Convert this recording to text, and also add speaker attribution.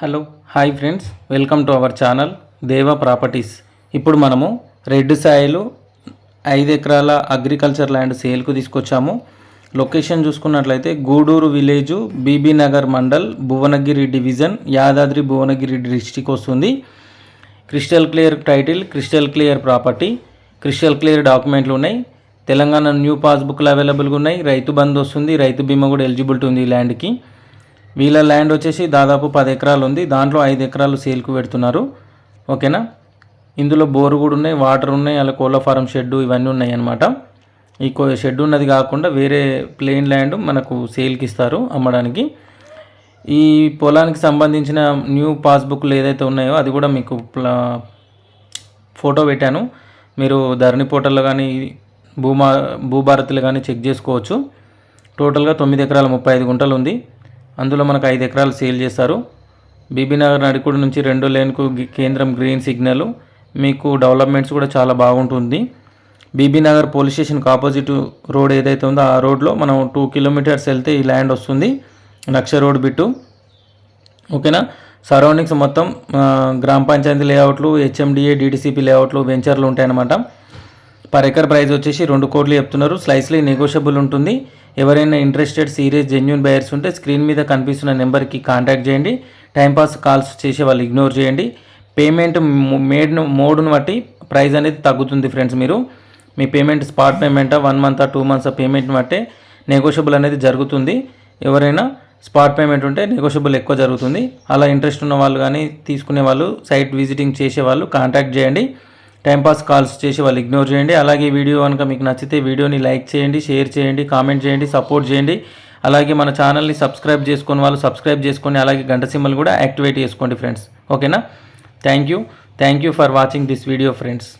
Speaker 1: Hello hi friends. Welcome to our channel Deva properties. ఇప్పుడు మనము red Sailu ఐదు ఎకరాల అగ్రికల్చర్ ల్యాండ్ సేల్కు తీసుకొచ్చాము. లొకేషన్ చూసుకున్నట్లయితే Guduru village Bibinagar mandal Bhuvanagiri division Yadadri Bhuvanagiri district వస్తుంది. Crystal clear title crystal clear property. Crystal clear డాక్యుమెంట్లు ఉన్నాయి. Telangana new పాస్బుక్లు అవైలబుల్గా ఉన్నాయి. రైతు బంద్ వస్తుంది. రైతు బీమా కూడా ఎలిజిబిలిటీ ఉంది ఈ ల్యాండ్కి. వీళ్ళ ల్యాండ్ వచ్చేసి దాదాపు పది ఎకరాలు ఉంది. దాంట్లో ఐదు ఎకరాలు సేల్కు పెడుతున్నారు. ఓకేనా? ఇందులో బోరు కూడా ఉన్నాయి వాటర్ ఉన్నాయి అలా కోళ్ళ ఫారం షెడ్ ఇవన్నీ ఉన్నాయి అన్నమాట. ఈ కో షెడ్ ఉన్నది కాకుండా వేరే ప్లెయిన్ ల్యాండ్ మనకు సేల్కి ఇస్తారు అమ్మడానికి. ఈ పొలానికి సంబంధించిన న్యూ పాస్బుక్లు ఏదైతే ఉన్నాయో అది కూడా మీకు ప్లా ఫోటో పెట్టాను. మీరు ధరణి పోర్టల్లో కానీ భూమా భూభారతిలో కానీ చెక్ చేసుకోవచ్చు. టోటల్గా తొమ్మిది ఎకరాల ముప్పై ఐదు గుంటలు ఉంది. అందులో మనకు ఐదు ఎకరాలు సేల్ చేస్తారు బీబీనగర్ నడికుడు నుంచి రెండో లేన్కు కేంద్రం గ్రీన్ సిగ్నల్. మీకు డెవలప్మెంట్స్ కూడా చాలా బాగుంటుంది. బీబీనగర్ పోలీస్ స్టేషన్కి ఆపోజిట్ రోడ్ ఏదైతే ఉందో ఆ రోడ్లో మనం టూ కిలోమీటర్స్ వెళ్తే ఈ ల్యాండ్ వస్తుంది. Lakh road bit. ఓకేనా? సరౌండింగ్స్ మొత్తం గ్రామ పంచాయతీ లేఅవుట్లు హెచ్ఎండిఏ డిటిసిపి లేఅవుట్లు వెంచర్లు ఉంటాయన్నమాట. పర్ ఎకర్ ప్రైస్ వచ్చేసి రెండు కోట్లు చెప్తున్నారు. స్లైస్లీ నెగోషియబుల్ ఉంటుంది. ఎవరైనా ఇంట్రెస్టెడ్ సీరియస్ జెన్యున్ బయర్స్ ఉంటే స్క్రీన్ మీద కనిపిస్తున్న నెంబర్కి కాంటాక్ట్ చేయండి. టైంపాస్ కాల్స్ చేసే వాళ్ళు ఇగ్నోర్ చేయండి. పేమెంట్ మేడ్ మోడ్ను బట్టి ప్రైస్ అనేది తగ్గుతుంది ఫ్రెండ్స్ మీరు. మీ payment spot పేమెంటా one month two months payment బట్టే నెగోషియబుల్ అనేది జరుగుతుంది. ఎవరైనా స్పాట్ పేమెంట్ ఉంటే నెగోషియబుల్ ఎక్కువ జరుగుతుంది. అలా ఇంట్రెస్ట్ ఉన్న వాళ్ళు కానీ తీసుకునే వాళ్ళు సైట్ విజిటింగ్ చేసే వాళ్ళు కాంటాక్ట్ చేయండి. టైంపాస్ కాల్స్ చేసి వాళ్ళు ఇగ్నోర్ చేయండి. అలాగే వీడియో కనుక మీకు నచ్చితే వీడియోని లైక్ చేయండి షేర్ చేయండి కామెంట్ చేయండి సపోర్ట్ చేయండి. అలాగే మన ఛానల్ని సబ్స్క్రైబ్ చేసుకుని వాళ్ళు సబ్స్క్రైబ్ చేసుకొని అలాగే గంట సింబల్ కూడా యాక్టివేట్ చేసుకోండి ఫ్రెండ్స్ ఓకేనా thank you thank you for watching this video friends